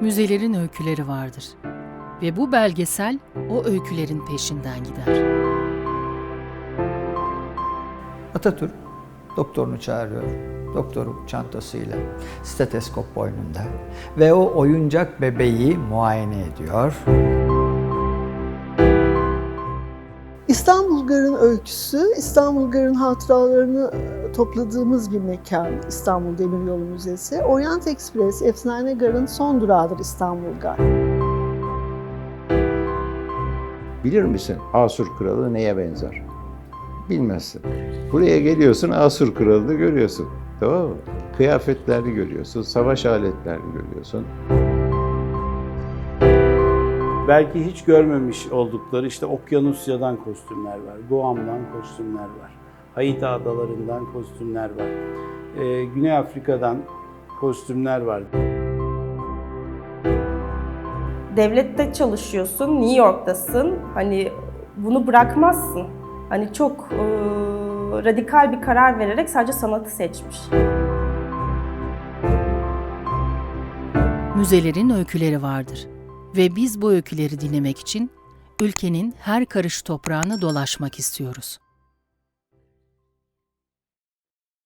Müzelerin öyküleri vardır. Ve bu belgesel o öykülerin peşinden gider. Atatürk doktorunu çağırıyor. Doktoru çantasıyla, steteskop boynunda ve o oyuncak bebeği muayene ediyor. İstanbul Gar'ın öyküsü, İstanbul Gar'ın hatıralarını e, topladığımız bir mekan İstanbul Demiryolu Müzesi. Orient Express, Efsane Gar'ın son durağıdır İstanbul Gar. Bilir misin Asur kralı neye benzer? Bilmezsin. Buraya geliyorsun Asur kralını görüyorsun. Tamam mı? Kıyafetlerini görüyorsun, savaş aletlerini görüyorsun. Belki hiç görmemiş oldukları işte Okyanusya'dan kostümler var, Guam'dan kostümler var, Haiti adalarından kostümler var, Ee, Güney Afrika'dan kostümler var. devlette çalışıyorsun, New York'tasın. Hani bunu bırakmazsın. Hani çok e, radikal bir karar vererek sadece sanatı seçmiş. Müzelerin öyküleri vardır. Ve biz bu öyküleri dinlemek için ülkenin her karış toprağını dolaşmak istiyoruz.